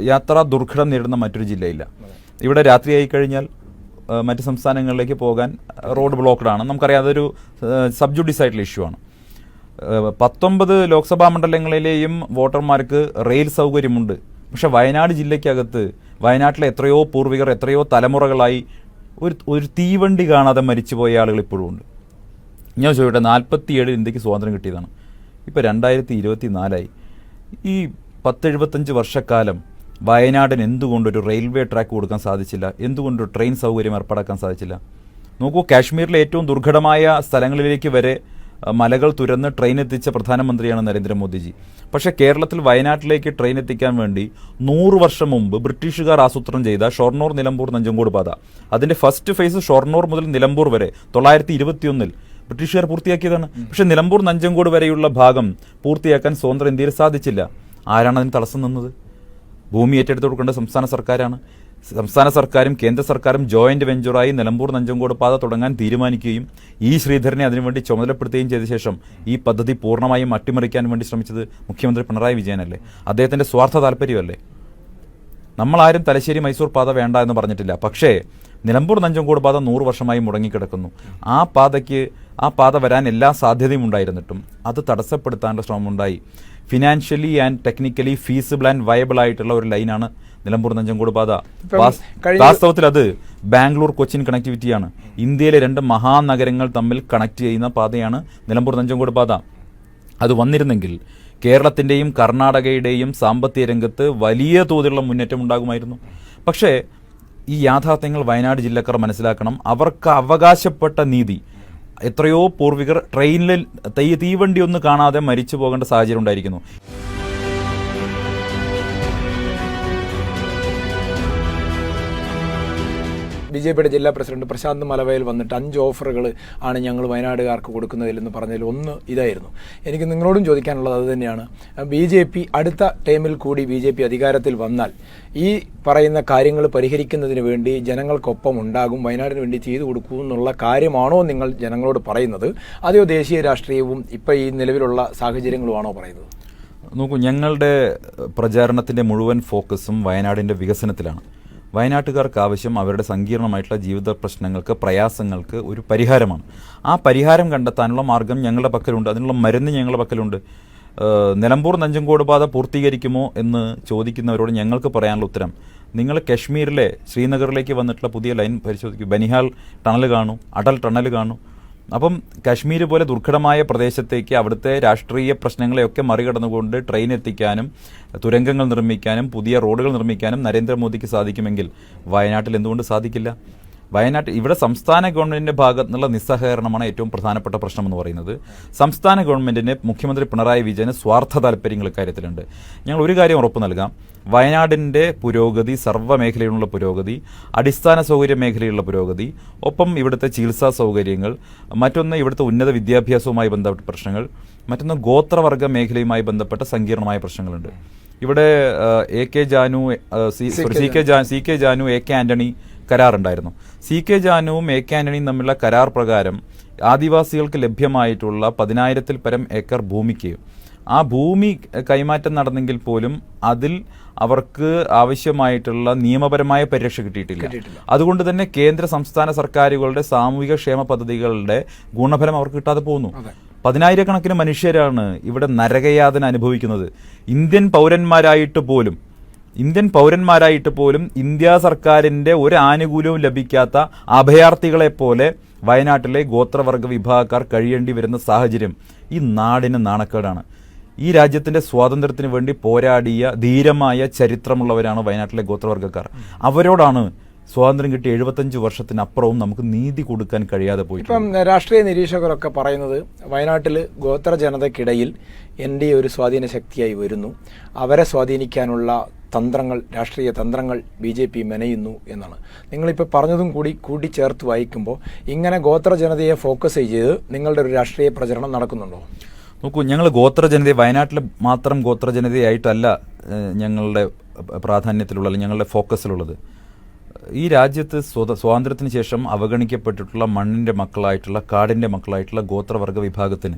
യാത്രാ ദുർഘടം നേരിടുന്ന മറ്റൊരു ജില്ലയില്ല. ഇവിടെ രാത്രിയായി കഴിഞ്ഞാൽ മറ്റ് സംസ്ഥാനങ്ങളിലേക്ക് പോകാൻ റോഡ് ബ്ലോക്ക്ഡ് ആണ് നമുക്കറിയാം അതൊരു സബ്ജുഡീസ് ആയിട്ടുള്ള ഇഷ്യൂ ആണ്. പത്തൊമ്പത് ലോക്സഭാ മണ്ഡലങ്ങളിലെയും വോട്ടർമാർക്ക് റെയിൽ സൗകര്യമുണ്ട്. പക്ഷേ വയനാട് ജില്ലയ്ക്കകത്ത് വയനാട്ടിലെ എത്രയോ പൂർവികർ എത്രയോ തലമുറകളായി ഒരു ഒരു തീവണ്ടി കാണാതെ മരിച്ചുപോയ ആളുകൾ ഇപ്പോഴും ഉണ്ട്. ഞാൻ ചോദിക്കട്ടെ നാൽപ്പത്തിയേഴ് ഇന്ത്യയ്ക്ക് സ്വാതന്ത്ര്യം കിട്ടിയതാണ്. ഇപ്പോൾ രണ്ടായിരത്തി ഇരുപത്തി നാലായി ഈ പത്തെഴുപത്തഞ്ച് വർഷക്കാലം വയനാടിന് എന്തുകൊണ്ടൊരു റെയിൽവേ ട്രാക്ക് കൊടുക്കാൻ സാധിച്ചില്ല? എന്തുകൊണ്ടൊരു ട്രെയിൻ സൗകര്യം ഏർപ്പാടാക്കാൻ സാധിച്ചില്ല? നോക്കൂ കാശ്മീരിലെ ഏറ്റവും ദുർഘടമായ സ്ഥലങ്ങളിലേക്ക് വരെ മലകൾ തുരന്ന് ട്രെയിൻ എത്തിച്ച പ്രധാനമന്ത്രിയാണ് നരേന്ദ്രമോദിജി. പക്ഷേ കേരളത്തിൽ വയനാട്ടിലേക്ക് ട്രെയിൻ എത്തിക്കാൻ വേണ്ടി നൂറ് വർഷം മുമ്പ് ബ്രിട്ടീഷുകാർ ആസൂത്രണം ചെയ്ത ഷൊർണൂർ നിലമ്പൂർ നഞ്ചങ്കോട് പാത. അതിന്റെ ഫസ്റ്റ് ഫേസ് ഷൊർണൂർ മുതൽ നിലമ്പൂർ വരെ തൊള്ളായിരത്തി ഇരുപത്തിയൊന്നിൽ ബ്രിട്ടീഷുകാർ പൂർത്തിയാക്കിയതാണ്. പക്ഷേ നിലമ്പൂർ നഞ്ചങ്കോട് വരെയുള്ള ഭാഗം പൂർത്തിയാക്കാൻ സ്വതന്ത്ര ഇന്ത്യയിൽ സാധിച്ചില്ല. ആരാണ് അതിന് തടസ്സം നിന്നത്? ഭൂമി ഏറ്റെടുത്ത് കൊടുക്കേണ്ട സംസ്ഥാന സർക്കാരാണ്. സംസ്ഥാന സർക്കാരും കേന്ദ്ര സർക്കാരും ജോയിന്റ് വെഞ്ചറായി നിലമ്പൂർ നഞ്ചങ്കോട് പാത തുടങ്ങാൻ തീരുമാനിക്കുകയും ഈ ശ്രീധരനെ അതിനുവേണ്ടി ചുമതലപ്പെടുത്തുകയും ചെയ്ത ശേഷം ഈ പദ്ധതി പൂർണമായും അട്ടിമറിക്കാൻ വേണ്ടി ശ്രമിച്ചത് മുഖ്യമന്ത്രി പിണറായി വിജയനല്ലേ? അദ്ദേഹത്തിന്റെ സ്വാർത്ഥ താല്പര്യമല്ലേ നമ്മളാരും തലശ്ശേരി മൈസൂർ പാത വേണ്ട എന്ന് പറഞ്ഞിട്ടില്ല. പക്ഷേ നിലമ്പൂർ നഞ്ചങ്കോട് പാത നൂറ് വർഷമായി മുടങ്ങിക്കിടക്കുന്നു. ആ പാതയ്ക്ക് ആ പാത വരാൻ എല്ലാ സാധ്യതയും ഉണ്ടായിരുന്നിട്ടും അത് തടസ്സപ്പെടുത്താനുള്ള ശ്രമമുണ്ടായി. Financially and technically feasible and viable ആയിട്ടുള്ള ഒരു ലൈനാണ് നിലമ്പൂർ നഞ്ചങ്കോട് പാത. വാസ്തവത്തിൽ അത് ബാംഗ്ലൂർ കൊച്ചിൻ കണക്ടിവിറ്റിയാണ് ഇന്ത്യയിലെ രണ്ട് മഹാനഗരങ്ങൾ തമ്മിൽ കണക്ട് ചെയ്യുന്ന പാതയാണ് നിലമ്പൂർ നഞ്ചങ്കോട് പാത. അത് വന്നിരുന്നെങ്കിൽ കേരളത്തിന്റെയും കർണാടകയുടെയും സാമ്പത്തിക രംഗത്ത് വലിയ തോതിലുള്ള മുന്നേറ്റം ഉണ്ടാകുമായിരുന്നു. പക്ഷേ ഈ യാഥാർത്ഥ്യങ്ങൾ വയനാട് ജില്ലക്കാർ മനസ്സിലാക്കണം. അവർക്ക് അവകാശപ്പെട്ട നീതി എത്രയോ പൂർവികർ ട്രെയിനിൽ തീവണ്ടി ഒന്ന് കാണാതെ മരിച്ചു പോകേണ്ട സാഹചര്യം ഉണ്ടായിരിക്കുന്നു. ബി ജെ പിയുടെ ജില്ലാ പ്രസിഡന്റ് പ്രശാന്ത് മലവയൽ വന്നിട്ട് അഞ്ച് ഓഫറുകൾ ആണ് ഞങ്ങൾ വയനാടുകാർക്ക് കൊടുക്കുന്നതിലെന്ന് പറഞ്ഞതിൽ ഒന്ന് ഇതായിരുന്നു. എനിക്ക് നിങ്ങളോടും ചോദിക്കാനുള്ളത് അത് തന്നെയാണ്. ബി ജെ പി അടുത്ത ടൈമിൽ കൂടി ബി ജെ പി അധികാരത്തിൽ വന്നാൽ ഈ പറയുന്ന കാര്യങ്ങൾ പരിഹരിക്കുന്നതിന് വേണ്ടി ജനങ്ങൾക്കൊപ്പം ഉണ്ടാകും വയനാടിന് വേണ്ടി ചെയ്തു കൊടുക്കൂ എന്നുള്ള കാര്യമാണോ നിങ്ങൾ ജനങ്ങളോട് പറയുന്നത്? അതെയോ ദേശീയ രാഷ്ട്രീയവും ഇപ്പം ഈ നിലവിലുള്ള സാഹചര്യങ്ങളുമാണോ പറയുന്നത്? നോക്കൂ ഞങ്ങളുടെ പ്രചാരണത്തിന്റെ മുഴുവൻ ഫോക്കസും വയനാടിന്റെ വികസനത്തിലാണ്. വയനാട്ടുകാർക്ക് ആവശ്യം അവരുടെ സങ്കീർണമായിട്ടുള്ള ജീവിത പ്രശ്നങ്ങൾക്ക് പ്രയാസങ്ങൾക്ക് ഒരു പരിഹാരമാണ്. ആ പരിഹാരം കണ്ടെത്താനുള്ള മാർഗം ഞങ്ങളുടെ പക്കലുണ്ട്. അതിനുള്ള മരുന്ന് ഞങ്ങളുടെ പക്കലുണ്ട്. നിലമ്പൂർ നഞ്ചങ്കോട് പാത പൂർത്തീകരിക്കുമോ എന്ന് ചോദിക്കുന്നവരോട് ഞങ്ങൾക്ക് പറയാനുള്ള ഉത്തരം നിങ്ങൾ കശ്മീരിലെ ശ്രീനഗറിലേക്ക് വന്നിട്ടുള്ള പുതിയ ലൈൻ പരിശോധിക്കൂ. ബനിഹാൽ ടണൽ കാണൂ അടൽ ടണൽ കാണൂ അപ്പം കാശ്മീർ പോലെ ദുർഘടമായ പ്രദേശത്തേക്ക് അവിടുത്തെ രാഷ്ട്രീയ പ്രശ്നങ്ങളെയൊക്കെ മറികടന്നുകൊണ്ട് ട്രെയിൻ എത്തിക്കാനും തുരങ്കങ്ങൾ നിർമ്മിക്കാനും പുതിയ റോഡുകൾ നിർമ്മിക്കാനും നരേന്ദ്രമോദിക്ക് സാധിക്കുമെങ്കിൽ വയനാട്ടിൽ എന്തുകൊണ്ട് സാധിക്കില്ല? വയനാട്ടിൽ ഇവിടെ സംസ്ഥാന ഗവൺമെന്റിന്റെ ഭാഗത്തു നിന്നുള്ള നിസ്സഹകരണമാണ് ഏറ്റവും പ്രധാനപ്പെട്ട പ്രശ്നം എന്ന് പറയുന്നത്. സംസ്ഥാന ഗവൺമെന്റിന് മുഖ്യമന്ത്രി പിണറായി വിജയന് സ്വാർത്ഥ താല്പര്യങ്ങൾ ഇക്കാര്യത്തിലുണ്ട്. ഞങ്ങൾ ഒരു കാര്യം ഉറപ്പ് നൽകാം. വയനാടിന്റെ പുരോഗതി സർവ മേഖലയിലുള്ള പുരോഗതി അടിസ്ഥാന സൗകര്യ മേഖലയിലുള്ള പുരോഗതി ഒപ്പം ഇവിടുത്തെ ചികിത്സാ സൗകര്യങ്ങൾ മറ്റൊന്ന് ഇവിടുത്തെ ഉന്നത വിദ്യാഭ്യാസവുമായി ബന്ധപ്പെട്ട പ്രശ്നങ്ങൾ മറ്റൊന്ന് ഗോത്രവർഗ മേഖലയുമായി ബന്ധപ്പെട്ട സങ്കീർണമായ പ്രശ്നങ്ങളുണ്ട്. ഇവിടെ A K Janu C- C K Janu. C K Janu A K Antony കരാറുണ്ടായിരുന്നു. C K ജാനുവും എ കെ ആന്റണിയും തമ്മിലുള്ള കരാർ പ്രകാരം ആദിവാസികൾക്ക് ലഭ്യമായിട്ടുള്ള പതിനായിരത്തിൽ പരം ഏക്കർ ഭൂമിക്ക്. ആ ഭൂമി കൈമാറ്റം നടന്നെങ്കിൽ പോലും അതിൽ അവർക്ക് ആവശ്യമായിട്ടുള്ള നിയമപരമായ പരിരക്ഷ കിട്ടിയിട്ടില്ല. അതുകൊണ്ട് തന്നെ കേന്ദ്ര സംസ്ഥാന സർക്കാരുകളുടെ സാമൂഹിക ക്ഷേമ പദ്ധതികളുടെ ഗുണഫലം അവർക്ക് കിട്ടാതെ പോകുന്നു. പതിനായിരക്കണക്കിന് മനുഷ്യരാണ് ഇവിടെ നരകയാതന അനുഭവിക്കുന്നത്. ഇന്ത്യൻ പൗരന്മാരായിട്ട് പോലും ഇന്ത്യൻ പൗരന്മാരായിട്ട് പോലും ഇന്ത്യ സർക്കാരിന്റെ ഒരു ആനുകൂല്യവും ലഭിക്കാത്ത അഭയാർത്ഥികളെ പോലെ വയനാട്ടിലെ ഗോത്രവർഗ വിഭാഗക്കാർ കഴിയേണ്ടി വരുന്ന സാഹചര്യം ഈ നാടിന് നാണക്കേടാണ്. ഈ രാജ്യത്തിന്റെ സ്വാതന്ത്ര്യത്തിന് വേണ്ടി പോരാടിയ ധീരമായ ചരിത്രമുള്ളവരാണ് വയനാട്ടിലെ ഗോത്രവർഗക്കാർ അവരോടാണ് സ്വാതന്ത്ര്യം കിട്ടിയ എഴുപത്തഞ്ച് വർഷത്തിനപ്പുറവും നമുക്ക് നീതി കൊടുക്കാൻ കഴിയാതെ പോയി ഇപ്പം രാഷ്ട്രീയ നിരീക്ഷകരൊക്കെ പറയുന്നത് വയനാട്ടിൽ ഗോത്ര ജനതയ്ക്കിടയിൽ എൻ ഡി ഒരു സ്വാധീന ശക്തിയായി വരുന്നു. അവരെ സ്വാധീനിക്കാനുള്ള തന്ത്രങ്ങൾ രാഷ്ട്രീയ തന്ത്രങ്ങൾ ബി ജെ പി മെനയുന്നു എന്നാണ്. നിങ്ങളിപ്പോൾ പറഞ്ഞതും കൂടി കൂട്ടിച്ചേർത്ത് വായിക്കുമ്പോൾ ഇങ്ങനെ ഗോത്ര ജനതയെ ഫോക്കസ് ചെയ്ത് നിങ്ങളുടെ ഒരു രാഷ്ട്രീയ പ്രചരണം നടക്കുന്നുണ്ടോ? നോക്കൂ ഞങ്ങൾ ഗോത്ര ജനതയെ വയനാട്ടിലെ മാത്രം ഗോത്ര ജനതയായിട്ടല്ല ഞങ്ങളുടെ പ്രാധാന്യത്തിലുള്ള ഞങ്ങളുടെ ഫോക്കസിലുള്ളത്. ഈ രാജ്യത്ത് സ്വത സ്വാതന്ത്ര്യത്തിന് ശേഷം അവഗണിക്കപ്പെട്ടിട്ടുള്ള മണ്ണിന്റെ മക്കളായിട്ടുള്ള കാടിന്റെ മക്കളായിട്ടുള്ള ഗോത്രവർഗ വിഭാഗത്തിന്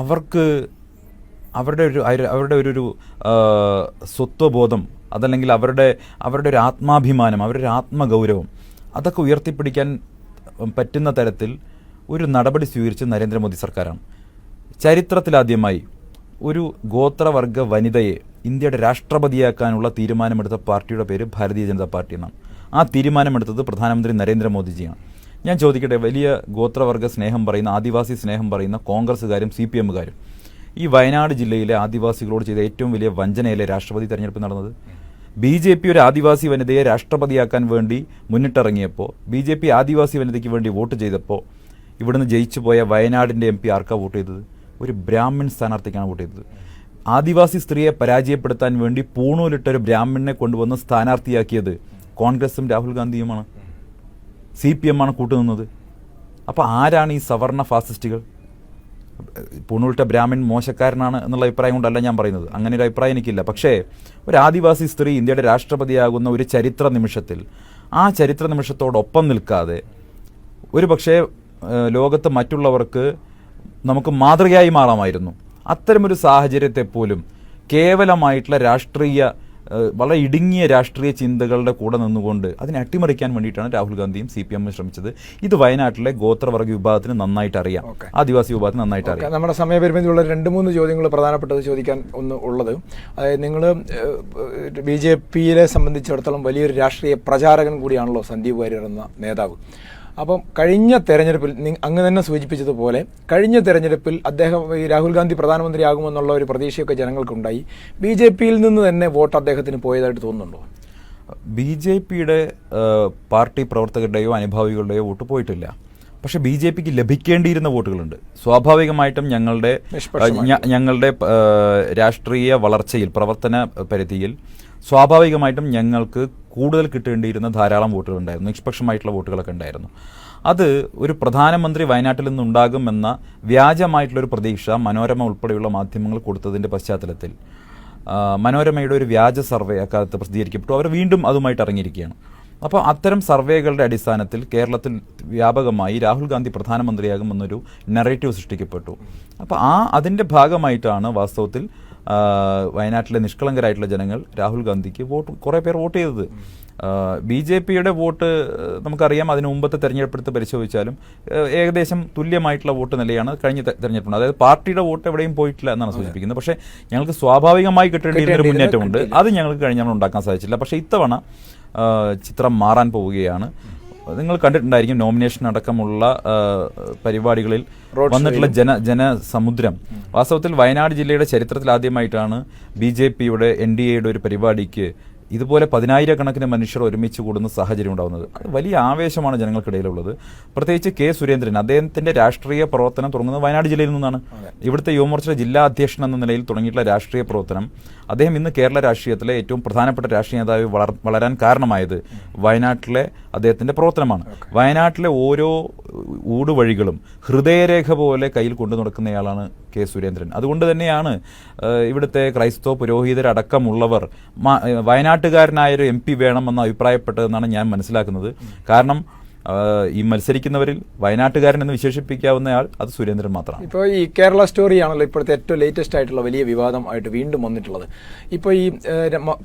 അവർക്ക് അവരുടെ ഒരു അവരുടെ ഒരു സ്വത്വബോധം അതല്ലെങ്കിൽ അവരുടെ അവരുടെ ഒരു ആത്മാഭിമാനം അവരുടെ ആത്മഗൗരവം അതൊക്കെ ഉയർത്തിപ്പിടിക്കാൻ പറ്റുന്ന തരത്തിൽ ഒരു നടപടി സ്വീകരിച്ച് നരേന്ദ്രമോദി സർക്കാരാണ്. ചരിത്രത്തിലാദ്യമായി ഒരു ഗോത്രവർഗ വനിതയെ ഇന്ത്യയുടെ രാഷ്ട്രപതിയാക്കാനുള്ള തീരുമാനമെടുത്ത പാർട്ടിയുടെ പേര് ഭാരതീയ ജനതാ പാർട്ടി എന്നാണ്. ആ തീരുമാനമെടുത്തത് പ്രധാനമന്ത്രി നരേന്ദ്രമോദിജിയാണ്. ഞാൻ ചോദിക്കട്ടെ വലിയ ഗോത്രവർഗ സ്നേഹം പറയുന്ന ആദിവാസി സ്നേഹം പറയുന്ന കോൺഗ്രസ്സുകാരും സി പി എമ്മുകാരും ഈ വയനാട് ജില്ലയിലെ ആദിവാസികളോട് ചെയ്ത ഏറ്റവും വലിയ വഞ്ചനയിലെ രാഷ്ട്രപതി തെരഞ്ഞെടുപ്പ് നടന്നത്? ബി ജെ പി ഒരു ആദിവാസി വനിതയെ രാഷ്ട്രപതിയാക്കാൻ വേണ്ടി മുന്നിട്ടിറങ്ങിയപ്പോൾ ബി ജെ പി ആദിവാസി വനിതയ്ക്ക് വേണ്ടി വോട്ട് ചെയ്തപ്പോൾ ഇവിടുന്ന് ജയിച്ചു പോയ വയനാടിന്റെ എം പി ആർക്കാ വോട്ട് ചെയ്തത്? ഒരു ബ്രാഹ്മൺ സ്ഥാനാർത്ഥിക്കാണ് വോട്ട് ചെയ്തത്. ആദിവാസി സ്ത്രീയെ പരാജയപ്പെടുത്താൻ വേണ്ടി പൂണൂലിട്ട ഒരു ബ്രാഹ്മണനെ കൊണ്ടുവന്ന് സ്ഥാനാർത്ഥിയാക്കിയത് കോൺഗ്രസും രാഹുൽ ഗാന്ധിയുമാണ്. സി പി എമ്മാണ് കൂട്ടുനിന്നത്. അപ്പോൾ ആരാണ് ഈ സവർണ ഫാസിസ്റ്റുകൾ? പൂണൂലിട്ട ബ്രാഹ്മൺ മോശക്കാരനാണ് എന്നുള്ള അഭിപ്രായം കൊണ്ടല്ല ഞാൻ പറയുന്നത്. അങ്ങനെ ഒരു അഭിപ്രായം എനിക്കില്ല. പക്ഷേ ഒരു ആദിവാസി സ്ത്രീ ഇന്ത്യയുടെ രാഷ്ട്രപതിയാകുന്ന ഒരു ചരിത്ര നിമിഷത്തിൽ ആ ചരിത്ര നിമിഷത്തോടൊപ്പം നിൽക്കാതെ ഒരു പക്ഷേ ലോകത്ത് മറ്റുള്ളവർക്ക് നമുക്ക് മാതൃകയായി മാറാമായിരുന്നു. അത്തരമൊരു സാഹചര്യത്തെ പോലും കേവലമായിട്ടുള്ള രാഷ്ട്രീയ വളരെ ഇടുങ്ങിയ രാഷ്ട്രീയ ചിന്തകളുടെ കൂടെ നിന്നുകൊണ്ട് അതിനെ അട്ടിമറിക്കാൻ വേണ്ടിയിട്ടാണ് രാഹുൽ ഗാന്ധിയും സി പി എമ്മും ശ്രമിച്ചത്. ഇത് വയനാട്ടിലെ ഗോത്രവർഗ വിഭാഗത്തിന് നന്നായിട്ട് അറിയാം ആദിവാസി വിഭാഗത്തിന് നന്നായിട്ട് അറിയാം നമ്മുടെ സമയപരിമിതിയുള്ള രണ്ട് മൂന്ന് ചോദ്യങ്ങൾ പ്രധാനപ്പെട്ടത് ചോദിക്കാൻ ഒന്ന് ഉള്ളത്. അതായത് നിങ്ങൾ ബി ജെ പിയിലെ സംബന്ധിച്ചിടത്തോളം വലിയൊരു രാഷ്ട്രീയ പ്രചാരകൻ കൂടിയാണല്ലോ സന്ദീപ് വാര്യർ എന്ന നേതാവ്. അപ്പം കഴിഞ്ഞ തെരഞ്ഞെടുപ്പിൽ അങ്ങ് തന്നെ സൂചിപ്പിച്ചതുപോലെ കഴിഞ്ഞ തെരഞ്ഞെടുപ്പിൽ അദ്ദേഹം ഈ രാഹുൽ ഗാന്ധി പ്രധാനമന്ത്രിയാകുമെന്നുള്ള ഒരു പ്രതീക്ഷയൊക്കെ ജനങ്ങൾക്കുണ്ടായി. ബി ജെ പിയിൽ നിന്ന് തന്നെ വോട്ട് അദ്ദേഹത്തിന് പോയതായിട്ട് തോന്നുന്നുണ്ടോ? ബി ജെ പിയുടെ പാർട്ടി പ്രവർത്തകരുടെയോ അനുഭാവികളുടെയോ വോട്ട് പോയിട്ടില്ല. പക്ഷെ ബി ജെ പിക്ക് ലഭിക്കേണ്ടിയിരുന്ന വോട്ടുകളുണ്ട്. സ്വാഭാവികമായിട്ടും ഞങ്ങളുടെ ഞങ്ങളുടെ രാഷ്ട്രീയ വളർച്ചയിൽ പ്രവർത്തന പരിധിയിൽ സ്വാഭാവികമായിട്ടും ഞങ്ങൾക്ക് കൂടുതൽ കിട്ടേണ്ടിയിരുന്ന ധാരാളം വോട്ടുകളുണ്ടായിരുന്നു നിഷ്പക്ഷമായിട്ടുള്ള വോട്ടുകളൊക്കെ ഉണ്ടായിരുന്നു. അത് ഒരു പ്രധാനമന്ത്രി വയനാട്ടിൽ നിന്നുണ്ടാകുമെന്ന വ്യാജമായിട്ടുള്ളൊരു പ്രതീക്ഷ മനോരമ ഉൾപ്പെടെയുള്ള മാധ്യമങ്ങൾ കൊടുത്തതിന്റെ പശ്ചാത്തലത്തിൽ മനോരമയുടെ ഒരു വ്യാജ സർവേ അക്കാലത്ത് പ്രസിദ്ധീകരിക്കപ്പെട്ടു. അവർ വീണ്ടും അതുമായിട്ട് ഇറങ്ങിയിരിക്കുകയാണ്. അപ്പോൾ അത്തരം സർവേകളുടെ അടിസ്ഥാനത്തിൽ കേരളത്തിൽ വ്യാപകമായി രാഹുൽ ഗാന്ധി പ്രധാനമന്ത്രിയാകുമെന്നൊരു നെറേറ്റീവ് സൃഷ്ടിക്കപ്പെട്ടു. അപ്പോൾ ആ അതിന്റെ ഭാഗമായിട്ടാണ് വാസ്തവത്തിൽ വയനാട്ടിലെ നിഷ്കളങ്കരായിട്ടുള്ള ജനങ്ങൾ രാഹുൽ ഗാന്ധിക്ക് വോട്ട് കുറേ പേർ വോട്ട് ചെയ്തത്. ബി ജെ പിയുടെ വോട്ട് നമുക്കറിയാം അതിന് മുമ്പത്തെ തെരഞ്ഞെടുപ്പെടുത്ത് പരിശോധിച്ചാലും ഏകദേശം തുല്യമായിട്ടുള്ള വോട്ട് നിലയാണ് കഴിഞ്ഞ തെരഞ്ഞെടുപ്പിൽ തെരഞ്ഞെടുപ്പിന്. അതായത് പാർട്ടിയുടെ വോട്ട് എവിടെയും പോയിട്ടില്ല എന്നാണ് സൂചിപ്പിക്കുന്നത്. പക്ഷേ ഞങ്ങൾക്ക് സ്വാഭാവികമായി കിട്ടേണ്ടിയിരുന്ന ഒരു മുന്നേറ്റമുണ്ട്. അത് ഞങ്ങൾക്ക് കഴിഞ്ഞ നമ്മൾ ഉണ്ടാക്കാൻ സാധിച്ചില്ല. പക്ഷേ ഇത്തവണ ചിത്രം മാറാൻ പോവുകയാണ്. നിങ്ങൾ കണ്ടിട്ടുണ്ടായിരിക്കും നോമിനേഷൻ അടക്കമുള്ള പരിപാടികളിൽ വന്നിട്ടുള്ള ജന ജനസമുദ്രം. വാസ്തവത്തിൽ വയനാട് ജില്ലയുടെ ചരിത്രത്തിൽ ആദ്യമായിട്ടാണ് ബി ജെ പിയുടെ എൻ ഡി എയുടെ ഒരു പരിപാടിക്ക് ഇതുപോലെ പതിനായിരക്കണക്കിന് മനുഷ്യർ ഒരുമിച്ച് കൂടുന്ന സാഹചര്യം ഉണ്ടാകുന്നത് അത് വലിയ ആവേശമാണ് ജനങ്ങൾക്കിടയിലുള്ളത്. പ്രത്യേകിച്ച് കെ സുരേന്ദ്രൻ അദ്ദേഹത്തിന്റെ രാഷ്ട്രീയ പ്രവർത്തനം തുടങ്ങുന്നത് വയനാട് ജില്ലയിൽ നിന്നാണ്. ഇവിടുത്തെ യുവമോർച്ച ജില്ലാ അധ്യക്ഷൻ എന്ന നിലയിൽ തുടങ്ങിയിട്ടുള്ള രാഷ്ട്രീയ പ്രവർത്തനം. അദ്ദേഹം ഇന്ന് കേരള രാഷ്ട്രീയത്തിലെ ഏറ്റവും പ്രധാനപ്പെട്ട രാഷ്ട്രീയ നേതാവ് വളർ- വളരാൻ കാരണമായത് വയനാട്ടിലെ അദ്ദേഹത്തിന്റെ പ്രവർത്തനമാണ്. വയനാട്ടിലെ ഓരോ ഊടുവഴികളും ഹൃദയരേഖ പോലെ കയ്യിൽ കൊണ്ടു നടക്കുന്നയാളാണ് കെ സുരേന്ദ്രൻ. അതുകൊണ്ട് തന്നെയാണ് ഇവിടുത്തെ ക്രൈസ്തവ പുരോഹിതരടക്കമുള്ളവർ വയനാട്ടുകാരനായൊരു എം പി വേണമെന്ന് അഭിപ്രായപ്പെട്ടതെന്നാണ് ഞാൻ മനസ്സിലാക്കുന്നത്. കാരണം ഈ മത്സരിക്കുന്നവരിൽ വയനാട്ടുകാരൻ എന്ന് വിശേഷിപ്പിക്കാവുന്നയാൾ അത് സുരേന്ദ്രൻ മാത്രമാണ്. ഇപ്പോൾ ഈ കേരള സ്റ്റോറിയാണല്ലോ ഇപ്പോഴത്തെ ഏറ്റവും ലേറ്റസ്റ്റ് ആയിട്ടുള്ള വലിയ വിവാദം ആയിട്ട് വീണ്ടും വന്നിട്ടുള്ളത്. ഇപ്പോൾ ഈ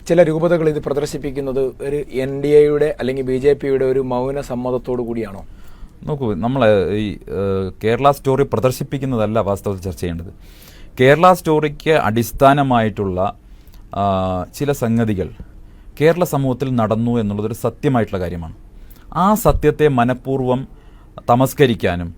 ചില രൂപതകൾ ഇത് പ്രദർശിപ്പിക്കുന്നത് ഒരു എൻ ഡി എയുടെ അല്ലെങ്കിൽ ബി ജെ പിയുടെ ഒരു മൗന സമ്മതത്തോടു കൂടിയാണോ? നോക്കൂ നമ്മൾ ഈ കേരള സ്റ്റോറി പ്രദർശിപ്പിക്കുന്നതല്ല വാസ്തവത്തിൽ ചർച്ച ചെയ്യേണ്ടത്. കേരള സ്റ്റോറിക്ക് അടിസ്ഥാനമായിട്ടുള്ള ചില സംഗതികൾ കേരള സമൂഹത്തിൽ നടന്നു എന്നുള്ളതൊരു സത്യമായിട്ടുള്ള കാര്യമാണ്. ആ സത്യത്തെ മനഃപൂർവം തമസ്കരിക്കാനും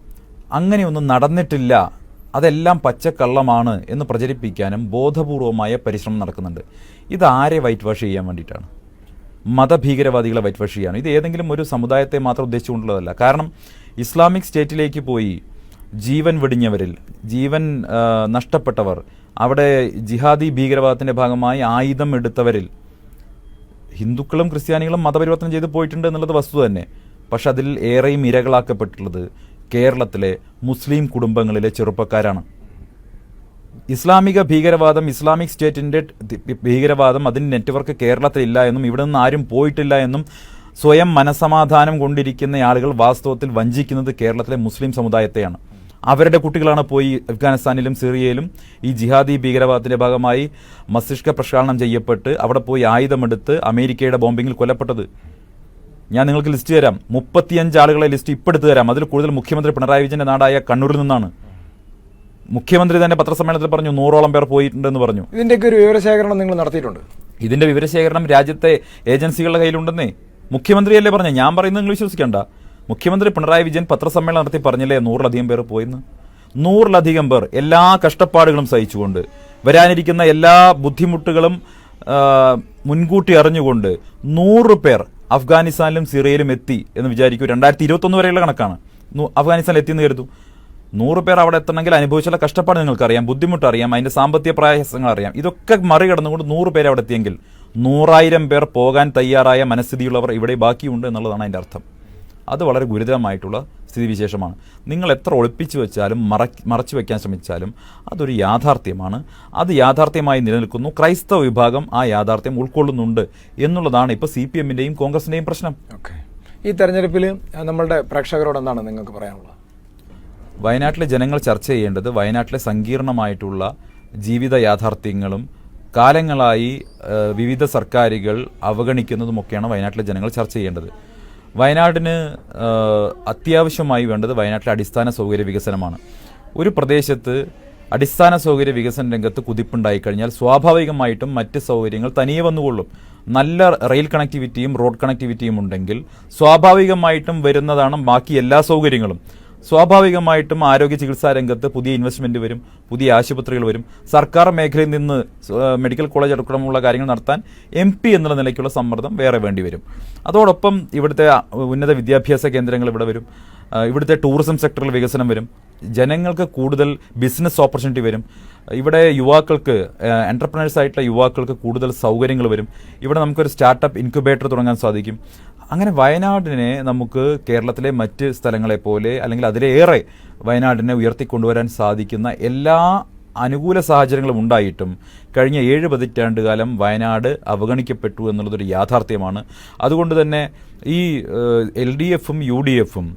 അങ്ങനെയൊന്നും നടന്നിട്ടില്ല അതെല്ലാം പച്ചക്കള്ളമാണ് എന്ന് പ്രചരിപ്പിക്കാനും ബോധപൂർവമായ പരിശ്രമം നടക്കുന്നുണ്ട്. ഇത് ആരെ വൈറ്റ് വാഷ് ചെയ്യാൻ വേണ്ടിയിട്ടാണ്? മതഭീകരവാദികളെ വൈറ്റ് വാഷ് ചെയ്യാനും? ഇത് ഏതെങ്കിലും ഒരു സമുദായത്തെ മാത്രം ഉദ്ദേശിച്ചുകൊണ്ടുള്ളതല്ല. കാരണം ഇസ്ലാമിക് സ്റ്റേറ്റിലേക്ക് പോയി ജീവൻ വെടിഞ്ഞവരിൽ ജീവൻ നഷ്ടപ്പെട്ടവർ അവിടെ ജിഹാദി ഭീകരവാദത്തിന്റെ ഭാഗമായി ആയുധം എടുത്തവരിൽ ഹിന്ദുക്കളും ക്രിസ്ത്യാനികളും മതപരിവർത്തനം ചെയ്ത് പോയിട്ടുണ്ട് എന്നുള്ളത് വസ്തു തന്നെ. പക്ഷെ അതിൽ ഏറെയും ഇരകളാക്കപ്പെട്ടുള്ളത് കേരളത്തിലെ മുസ്ലിം കുടുംബങ്ങളിലെ ചെറുപ്പക്കാരാണ്. ഇസ്ലാമിക ഭീകരവാദം ഇസ്ലാമിക് സ്റ്റേറ്റിന്റെ ഭീകരവാദം അതിന്റെ നെറ്റ്വർക്ക് കേരളത്തിലില്ല എന്നും ഇവിടെ നിന്ന് ആരും പോയിട്ടില്ല എന്നും സ്വയം മനസമാധാനം കൊണ്ടിരിക്കുന്ന ആളുകൾ വാസ്തവത്തിൽ വഞ്ചിക്കുന്നത് കേരളത്തിലെ മുസ്ലിം സമുദായത്തെയാണ്. അവരുടെ കുട്ടികളാണ് പോയി അഫ്ഗാനിസ്ഥാനിലും സിറിയയിലും ഈ ജിഹാദി ഭീകരവാദത്തിന്റെ ഭാഗമായി മസ്തിഷ്ക പ്രക്ഷാളനം ചെയ്യപ്പെട്ട് അവിടെ പോയി ആയുധമെടുത്ത് അമേരിക്കയുടെ ബോംബിങ്ങിൽ കൊല്ലപ്പെട്ടത്. ഞാൻ നിങ്ങൾക്ക് ലിസ്റ്റ് തരാം. മുപ്പത്തിയഞ്ച് ആളുകളെ ലിസ്റ്റ് ഇപ്പെടുത്തു തരാം. അതിൽ കൂടുതൽ മുഖ്യമന്ത്രി പിണറായി വിജയന്റെ നാടായ കണ്ണൂരിൽ നിന്നാണ്. മുഖ്യമന്ത്രി തന്നെ പത്രസമ്മേളനത്തിൽ പറഞ്ഞു നൂറോളം പേർ പോയിട്ടുണ്ടെന്ന് പറഞ്ഞു. ഇതിന്റെയൊക്കെ ഒരു വിവരശേഖരണം നിങ്ങൾ നടത്തിയിട്ടുണ്ട്? ഇതിന്റെ വിവരശേഖരണം രാജ്യത്തെ ഏജൻസികളുടെ കയ്യിലുണ്ടെന്നേ. മുഖ്യമന്ത്രിയല്ലേ പറഞ്ഞു? ഞാൻ പറയുന്നത് നിങ്ങൾ വിശ്വസിക്കണ്ട. മുഖ്യമന്ത്രി പിണറായി വിജയൻ പത്രസമ്മേളനം നടത്തി പറഞ്ഞില്ലേ നൂറിലധികം പേർ പോയിന്ന്? നൂറിലധികം പേർ എല്ലാ കഷ്ടപ്പാടുകളും സഹിച്ചുകൊണ്ട് വരാനിരിക്കുന്ന എല്ലാ ബുദ്ധിമുട്ടുകളും മുൻകൂട്ടി അറിഞ്ഞുകൊണ്ട് നൂറ് പേർ അഫ്ഗാനിസ്ഥാനിലും സിറിയയിലും എത്തി എന്ന് വിചാരിക്കൂ. രണ്ടായിരത്തി ഇരുപത്തൊന്ന് വരെയുള്ള കണക്കാണ്. അഫ്ഗാനിസ്ഥാനിൽ എത്തിയെന്ന് കരുതും. നൂറ് പേർ അവിടെ എത്തണമെങ്കിൽ അനുഭവിച്ചുള്ള കഷ്ടപ്പാട് നിങ്ങൾക്കറിയാം ബുദ്ധിമുട്ടറിയാം അതിന്റെ സാമ്പത്തിക പ്രയാസങ്ങൾ അറിയാം ഇതൊക്കെ മറികടന്നുകൊണ്ട് നൂറ് പേർ അവിടെ എത്തിയെങ്കിൽ നൂറായിരം പേർ പോകാൻ തയ്യാറായ മനസ്ഥിതിയുള്ളവർ ഇവിടെ ബാക്കിയുണ്ട് എന്നുള്ളതാണ് അതിന്റെ അർത്ഥം. അത് വളരെ ഗുരുതരമായിട്ടുള്ള സ്ഥിതിവിശേഷമാണ്. നിങ്ങൾ എത്ര ഒളിപ്പിച്ചു വെച്ചാലും മറ മറച്ചു വെക്കാൻ ശ്രമിച്ചാലും അതൊരു യാഥാർത്ഥ്യമാണ്. അത് യാഥാർത്ഥ്യമായി നിലനിൽക്കുന്നു. ക്രൈസ്തവ വിഭാഗം ആ യാഥാർത്ഥ്യം ഉൾക്കൊള്ളുന്നുണ്ട് എന്നുള്ളതാണ് ഇപ്പോൾ സി പി എമ്മിന്റെയും കോൺഗ്രസിന്റെയും പ്രശ്നം. ഓക്കെ. ഈ തെരഞ്ഞെടുപ്പിൽ നമ്മളുടെ പ്രേക്ഷകരോട് എന്താണ് നിങ്ങൾക്ക് പറയാനുള്ളത്? വയനാട്ടിലെ ജനങ്ങൾ ചർച്ച ചെയ്യേണ്ടത് വയനാട്ടിലെ സങ്കീർണമായിട്ടുള്ള ജീവിത യാഥാർത്ഥ്യങ്ങളും കാലങ്ങളായി വിവിധ സർക്കാരുകൾ അവഗണിക്കുന്നതുമൊക്കെയാണ് വയനാട്ടിലെ ജനങ്ങൾ ചർച്ച ചെയ്യേണ്ടത്. വയനാടിന് അത്യാവശ്യമായി വേണ്ടത് വയനാട്ടിലെ അടിസ്ഥാന സൗകര്യ വികസനമാണ്. ഒരു പ്രദേശത്ത് അടിസ്ഥാന സൗകര്യ വികസന രംഗത്ത് കുതിപ്പുണ്ടായി കഴിഞ്ഞാൽ സ്വാഭാവികമായിട്ടും മറ്റ് സൗകര്യങ്ങൾ തനിയെ വന്നുകൊള്ളും. നല്ല റെയിൽ കണക്ടിവിറ്റിയും റോഡ് കണക്ടിവിറ്റിയും ഉണ്ടെങ്കിൽ സ്വാഭാവികമായിട്ടും വരുന്നതാണ് ബാക്കി എല്ലാ സൗകര്യങ്ങളും. സ്വാഭാവികമായിട്ടും ആരോഗ്യ ചികിത്സാ രംഗത്ത് പുതിയ ഇൻവെസ്റ്റ്മെന്റ് വരും പുതിയ ആശുപത്രികൾ വരും. സർക്കാർ മേഖലയിൽ നിന്ന് മെഡിക്കൽ കോളേജ് അടക്കമുള്ള കാര്യങ്ങൾ നടത്താൻ എം പി എന്നുള്ള നിലയ്ക്കുള്ള സമ്മർദ്ദം വേറെ വേണ്ടി വരും. അതോടൊപ്പം ഇവിടുത്തെ ഉന്നത വിദ്യാഭ്യാസ കേന്ദ്രങ്ങൾ ഇവിടെ വരും. ഇവിടുത്തെ ടൂറിസം സെക്ടറിൽ വികസനം വരും. ജനങ്ങൾക്ക് കൂടുതൽ ബിസിനസ് ഓപ്പർച്യൂണിറ്റി വരും. ഇവിടെ യുവാക്കൾക്ക് എന്റർപ്രണേഴ്സ് ആയിട്ടുള്ള യുവാക്കൾക്ക് കൂടുതൽ സൗകര്യങ്ങൾ വരും. ഇവിടെ നമുക്കൊരു സ്റ്റാർട്ടപ്പ് ഇൻക്യുബേറ്റർ തുടങ്ങാൻ സാധിക്കും. അങ്ങനെ വയനാടിനെ നമുക്ക് കേരളത്തിലെ മറ്റ് സ്ഥലങ്ങളെ പോലെ അല്ലെങ്കിൽ അതിലേറെ വയനാടിനെ ഉയർത്തിക്കൊണ്ടുവരാൻ സാധിക്കുന്ന എല്ലാ അനുകൂല സാഹചര്യങ്ങളും ഉണ്ടായിട്ടും കഴിഞ്ഞ ഏഴ് പതിറ്റാണ്ട് കാലം വയനാട് അവഗണിക്കപ്പെട്ടു എന്നുള്ളതൊരു യാഥാർത്ഥ്യമാണ്. അതുകൊണ്ട് തന്നെ ഈ എൽ ഡി എഫും യു ഡി എഫും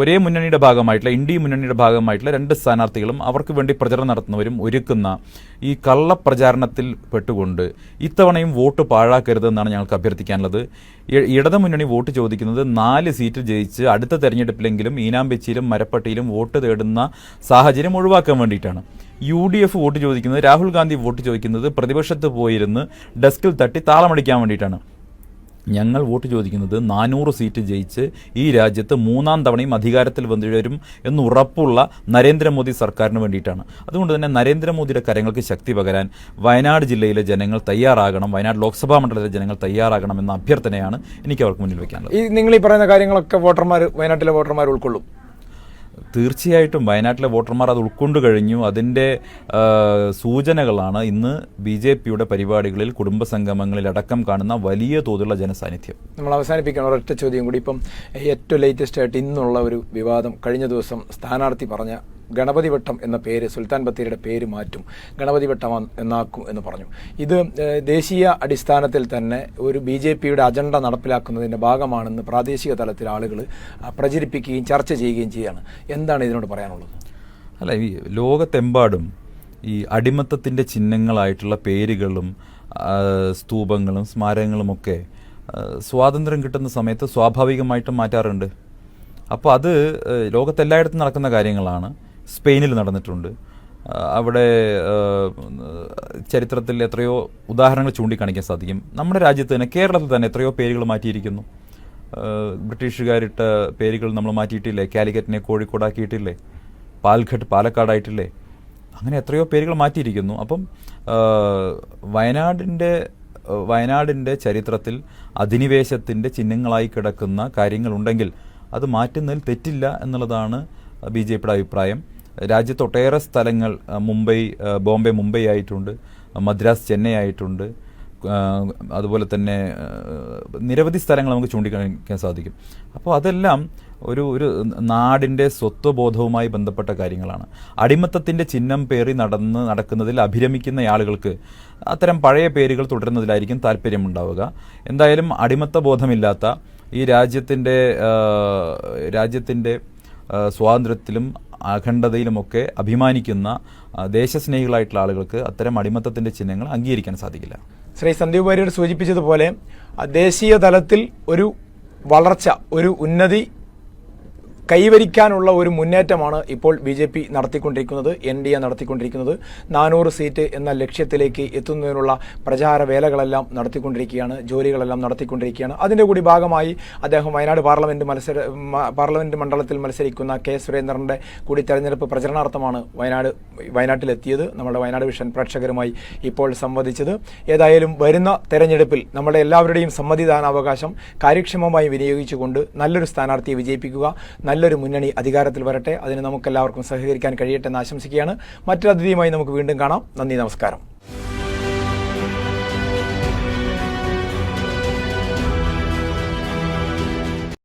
ഒരേ മുന്നണിയുടെ ഭാഗമായിട്ടുള്ള ഇന്ത്യ മുന്നണിയുടെ ഭാഗമായിട്ടുള്ള രണ്ട് സ്ഥാനാർത്ഥികളും അവർക്ക് വേണ്ടി പ്രചരണം നടത്തുന്നവരും ഒരുക്കുന്ന ഈ കള്ളപ്രചാരണത്തിൽ പെട്ടുകൊണ്ട് ഇത്തവണയും വോട്ട് പാഴാക്കരുതെന്നാണ് ഞങ്ങൾക്ക് അഭ്യർത്ഥിക്കാനുള്ളത്. ഇടതു മുന്നണി വോട്ട് ചോദിക്കുന്നത് നാല് സീറ്റ് ജയിച്ച് അടുത്ത തെരഞ്ഞെടുപ്പിലെങ്കിലും ഈനാമ്പെച്ചിയിലും മരപ്പട്ടിയിലും വോട്ട് തേടുന്ന സാഹചര്യം ഒഴിവാക്കാൻ വേണ്ടിയിട്ടാണ്. യു ഡി എഫ് വോട്ട് ചോദിക്കുന്നത് രാഹുൽ ഗാന്ധി വോട്ട് ചോദിക്കുന്നത് പ്രതിപക്ഷത്ത് പോയിരുന്ന് ഡെസ്കിൽ തട്ടി താളമടിക്കാൻ വേണ്ടിയിട്ടാണ്. ഞങ്ങൾ വോട്ട് ചോദിക്കുന്നത് നാനൂറ് സീറ്റ് ജയിച്ച് ഈ രാജ്യത്ത് മൂന്നാം തവണയും അധികാരത്തിൽ വരും എന്ന് ഉറപ്പുള്ള നരേന്ദ്രമോദി സർക്കാരിന് വേണ്ടിയിട്ടാണ്. അതുകൊണ്ട് തന്നെ നരേന്ദ്രമോദിയുടെ കരങ്ങൾക്ക് ശക്തി പകരാൻ വയനാട് ജില്ലയിലെ ജനങ്ങൾ തയ്യാറാകണം വയനാട് ലോക്സഭാ മണ്ഡലത്തിലെ ജനങ്ങൾ തയ്യാറാകണം എന്ന അഭ്യർത്ഥനയാണ് എനിക്ക് അവർക്ക് മുന്നിൽ വെക്കാനുള്ളത്. ഈ നിങ്ങൾ ഈ പറയുന്ന കാര്യങ്ങളൊക്കെ വോട്ടർമാർ വയനാട്ടിലെ വോട്ടർമാർ ഉൾക്കൊള്ളും. തീർച്ചയായിട്ടും വയനാട്ടിലെ വോട്ടർമാർ അത് ഉൾക്കൊണ്ടു കഴിഞ്ഞു. അതിന്റെ സൂചനകളാണ് ഇന്ന് ബി ജെ പിയുടെ പരിപാടികളിൽ കുടുംബ സംഗമങ്ങളിൽ അടക്കം കാണുന്ന വലിയ തോതിലുള്ള ജനസാന്നിധ്യം. നമ്മൾ അവസാനിപ്പിക്കണം ഒരൊറ്റ ചോദ്യം കൂടി. ഇപ്പം ഏറ്റവും ലേറ്റസ്റ്റ് ആയിട്ട് ഇന്നുള്ള ഒരു വിവാദം കഴിഞ്ഞ ദിവസം സ്ഥാനാർത്ഥി പറഞ്ഞ ഗണപതി വട്ടം എന്ന പേര് സുൽത്താൻ ബത്തേരിയുടെ പേര് മാറ്റും. ഗണപതി വട്ടം എന്നാക്കും എന്ന് പറഞ്ഞു. ഇത് ദേശീയ അടിസ്ഥാനത്തിൽ തന്നെ ഒരു ബി ജെ പിയുടെ അജണ്ട നടപ്പിലാക്കുന്നതിന്റെ ഭാഗമാണെന്ന് പ്രാദേശിക തലത്തിൽ ആളുകൾ പ്രചരിപ്പിക്കുകയും ചർച്ച ചെയ്യുകയും ചെയ്യുകയാണ് എന്താണ് ഇതിനോട് പറയാനുള്ളത്? അല്ല ഈ ലോകത്തെമ്പാടും ഈ അടിമത്തത്തിന്റെ ചിഹ്നങ്ങളായിട്ടുള്ള പേരുകളും സ്തൂപങ്ങളും സ്മാരകങ്ങളുമൊക്കെ സ്വാതന്ത്ര്യം കിട്ടുന്ന സമയത്ത് സ്വാഭാവികമായിട്ടും മാറ്റാറുണ്ട്. അപ്പോൾ അത് ലോകത്തെല്ലായിടത്തും നടക്കുന്ന കാര്യങ്ങളാണ്. സ്പെയിനിൽ നടന്നിട്ടുണ്ട്. അവിടെ ചരിത്രത്തിൽ എത്രയോ ഉദാഹരണങ്ങൾ ചൂണ്ടിക്കാണിക്കാൻ സാധിക്കും. നമ്മുടെ രാജ്യത്ത് തന്നെ കേരളത്തിൽ തന്നെ എത്രയോ പേരുകൾ മാറ്റിയിരിക്കുന്നു. ബ്രിട്ടീഷുകാരിട്ട പേരുകൾ നമ്മൾ മാറ്റിയിട്ടില്ലേ? കാലിക്കറ്റിനെ കോഴിക്കോടാക്കിയിട്ടില്ലേ പാൽഘട്ട് പാലക്കാടായിട്ടില്ലേ? അങ്ങനെ എത്രയോ പേരുകൾ മാറ്റിയിരിക്കുന്നു. അപ്പം വയനാടിന്റെ വയനാടിന്റെ ചരിത്രത്തിൽ അധിനിവേശത്തിന്റെ ചിഹ്നങ്ങളായി കിടക്കുന്ന കാര്യങ്ങളുണ്ടെങ്കിൽ അത് മാറ്റുന്നതിൽ തെറ്റില്ല എന്നുള്ളതാണ് ബി ജെ പിയുടെ അഭിപ്രായം. രാജ്യത്ത് ഒട്ടേറെ സ്ഥലങ്ങൾ മുംബൈ ബോംബെ മുംബൈ ആയിട്ടുണ്ട് മദ്രാസ് ചെന്നൈ ആയിട്ടുണ്ട് അതുപോലെ തന്നെ നിരവധി സ്ഥലങ്ങൾ നമുക്ക് ചൂണ്ടിക്കാണിക്കാൻ സാധിക്കും. അപ്പോൾ അതെല്ലാം ഒരു ഒരു നാടിന്റെ സ്വത്വബോധവുമായി ബന്ധപ്പെട്ട കാര്യങ്ങളാണ്. അടിമത്തത്തിന്റെ ചിഹ്നം പേറി നടന്ന് നടക്കുന്നതിൽ അഭിരമിക്കുന്ന ആളുകൾക്ക് അത്തരം പഴയ പേരുകൾ തുടരുന്നതിലായിരിക്കും താല്പര്യമുണ്ടാവുക. എന്തായാലും അടിമത്ത ബോധമില്ലാത്ത ഈ രാജ്യത്തിന്റെ രാജ്യത്തിന്റെ സ്വാതന്ത്ര്യത്തിലും അഖണ്ഡതയിലുമൊക്കെ അഭിമാനിക്കുന്ന ദേശസ്നേഹികളായിട്ടുള്ള ആളുകൾക്ക് അത്തരം അടിമത്തത്തിന്റെ ചിഹ്നങ്ങൾ അംഗീകരിക്കാൻ സാധിക്കില്ല. ശ്രീ സന്ദീപ് വാര്യർ സൂചിപ്പിച്ചതുപോലെ ദേശീയ തലത്തിൽ ഒരു വളർച്ച ഒരു ഉന്നതി കൈവരിക്കാനുള്ള ഒരു മുന്നേറ്റമാണ് ഇപ്പോൾ ബി ജെ പി നടത്തിക്കൊണ്ടിരിക്കുന്നത് എൻ ഡി എ നടത്തിക്കൊണ്ടിരിക്കുന്നത്. നാനൂറ് സീറ്റ് എന്ന ലക്ഷ്യത്തിലേക്ക് എത്തുന്നതിനുള്ള പ്രചാര വേലകളെല്ലാം നടത്തിക്കൊണ്ടിരിക്കുകയാണ് ജോലികളെല്ലാം നടത്തിക്കൊണ്ടിരിക്കുകയാണ്. അതിന്റെ കൂടി ഭാഗമായി അദ്ദേഹം വയനാട് പാർലമെന്റ് മത്സര പാർലമെന്റ് മണ്ഡലത്തിൽ മത്സരിക്കുന്ന കെ സുരേന്ദ്രന്റെ കൂടി തെരഞ്ഞെടുപ്പ് പ്രചരണാർത്ഥമാണ് വയനാട് വയനാട്ടിലെത്തിയത് നമ്മുടെ വയനാട് വിഷൻ പ്രേക്ഷകരുമായി ഇപ്പോൾ സംവദിച്ചത്. ഏതായാലും വരുന്ന തെരഞ്ഞെടുപ്പിൽ നമ്മുടെ എല്ലാവരുടെയും സമ്മതിദാനാവകാശം കാര്യക്ഷമമായി വിനിയോഗിച്ചുകൊണ്ട് നല്ലൊരു സ്ഥാനാർത്ഥിയെ വിജയിപ്പിക്കുക നല്ലൊരു മുന്നണി അധികാരത്തിൽ വരട്ടെ. അതിന് നമുക്കെല്ലാവർക്കും സഹകരിക്കാൻ കഴിയട്ടെ എന്ന് ആശംസിക്കുകയാണ്. മറ്റൊരു അതിഥിയുമായി നമുക്ക് വീണ്ടും കാണാം. നന്ദി നമസ്കാരം.